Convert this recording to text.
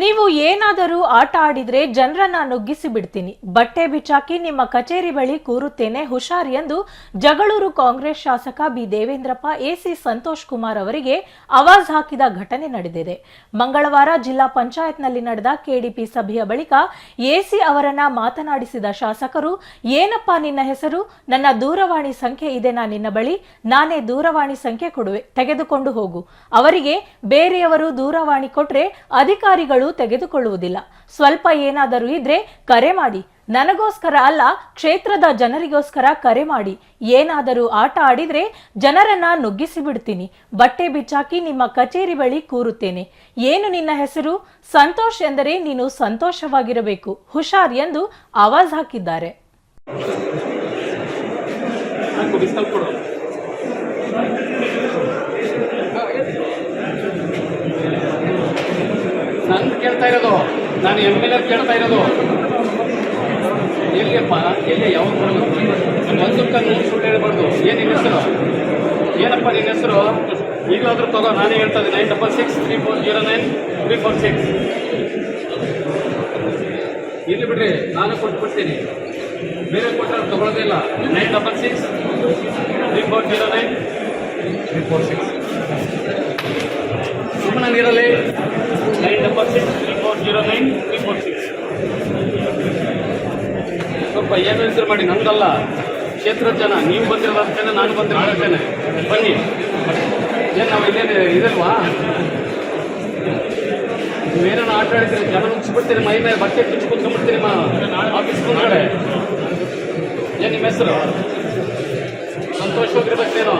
ನೀವು ಏನಾದರೂ ಆಟ ಆಡಿದ್ರೆ ಜನರನ್ನ ನುಗ್ಗಿಸಿ ಬಿಡ್ತೀನಿ. ಬಟ್ಟೆ ಬಿಚ್ಚಾಕಿ ನಿಮ್ಮ ಕಚೇರಿ ಬಳಿ ಕೂರುತ್ತೇನೆ ಹುಷಾರ್ ಎಂದು ಜಗಳೂರು ಕಾಂಗ್ರೆಸ್ ಶಾಸಕ ಬಿ. ದೇವೇಂದ್ರಪ್ಪ ಎಸಿ ಸಂತೋಷ್ ಕುಮಾರ್ ಅವರಿಗೆ ಆವಾಜ್ ಹಾಕಿದ ಘಟನೆ ನಡೆದಿದೆ. ಮಂಗಳವಾರ ಜಿಲ್ಲಾ ಪಂಚಾಯತ್ನಲ್ಲಿ ನಡೆದ ಕೆಡಿಪಿ ಸಭೆಯ ಬಳಿಕ ಎಸಿ ಅವರನ್ನ ಮಾತನಾಡಿಸಿದ ಶಾಸಕರು, ಏನಪ್ಪಾ ನಿನ್ನ ಹೆಸರು? ನನ್ನ ದೂರವಾಣಿ ಸಂಖ್ಯೆ ಇದೆನಾ ನಿನ್ನ ಬಳಿ. ನಾನೇ ದೂರವಾಣಿ ಸಂಖ್ಯೆ ಕೊಡುವೆ. ತೆಗೆದುಕೊಂಡು ಹೋಗು. ಅವರಿಗೆ ಬೇರೆಯವರು ದೂರವಾಣಿ ಕೊಟ್ರೆ ಅಧಿಕಾರಿಗಳು ತೆಗೆದುಕೊಳ್ಳುವುದಿಲ್ಲ. ಸ್ವಲ್ಪ ಏನಾದರೂ ಇದ್ರೆ ಕರೆ ಮಾಡಿ. ನನಗೋಸ್ಕರ ಅಲ್ಲ, ಕ್ಷೇತ್ರದ ಜನರಿಗೋಸ್ಕರ ಕರೆ ಮಾಡಿ. ಏನಾದರೂ ಆಟ ಆಡಿದ್ರೆ ಜನರನ್ನ ನುಗ್ಗಿಸಿ ಬಿಡ್ತೀನಿ ಬಟ್ಟೆ ಬಿಚ್ಚಾಕಿ ನಿಮ್ಮ ಕಚೇರಿ ಬಳಿ ಕೂರುತ್ತೇನೆ. ಏನು ನಿನ್ನ ಹೆಸರು? ಸಂತೋಷ್ ಎಂದರೆ ನೀನು ಸಂತೋಷವಾಗಿರಬೇಕು. ಹುಷಾರ್ ಎಂದು ಆವಾಜ್ ಹಾಕಿದ್ದಾರೆ. ಹಾಕು ಬಿಸ್ಕಲ್ ಕೊಡು ನಾನು ಕೇಳ್ತಾ ಇರೋದು, ನಾನು ಎಂ ಎಲ್ ಎ ಕೇಳ್ತಾ ಇರೋದು. ಎಲ್ಲಿಯಪ್ಪ, ಎಲ್ಲಿ, ಯಾವಾಗ ಒಂದಕ್ಕೆ ನೂರು ಸುಳ್ಳು ಹೇಳ್ಬಾರ್ದು. ಏನು ನಿನ್ನ ಹೆಸರು? ಏನಪ್ಪ ನಿನ್ನ ಹೆಸರು? ಈಗಲಾದ್ರೂ ತಗೋ, ನಾನೇ ಹೇಳ್ತಾ ಇದ್ದೀನಿ. Nine double six three four zero nine three four six ಇಲ್ಲಿ ಬಿಡ್ರಿ, ನಾನು ಕೊಟ್ಬಿಡ್ತೀನಿ ಬೇರೆ ಕೊಟ್ಟರೆ ತಗೊಳ್ಳೋದೇ ಇಲ್ಲ. Nine double six three four zero nine three four six ಸುಮ್ಮನೆ ನೀರಲ್ಲಿ nine double six three four zero nine three four six ಸ್ವಲ್ಪ ಏನು ಹೆಸರು ಮಾಡಿ, ನಂದಲ್ಲ. ಕ್ಷೇತ್ರದ ಜನ, ನೀವು ಬಂದಿರೋ ಜನ ನಾನು ಬಂದಿರೋ ಜನ ಬನ್ನಿ. ಏನು ನಾವು ಇಲ್ಲೇನು ಇದಲ್ವಾ ನೀವೇನೋ ಆಟ ಆಡಿದ್ರೆ ಜನ ಮುಗಿಸ್ಬಿಡ್ತೀರಿ ಮೈ ಮೇಲೆ ಬಟ್ಟೆ ಕಿಚ್ಚು ಮಾ ಆಫೀಸ್ ಮುಂದ್ಗಡೆ. ಏನು ನಿಮ್ಮ ಹೆಸರು? ಸಂತೋಷವಾಗಿರ್ಬೇಕೇನೋ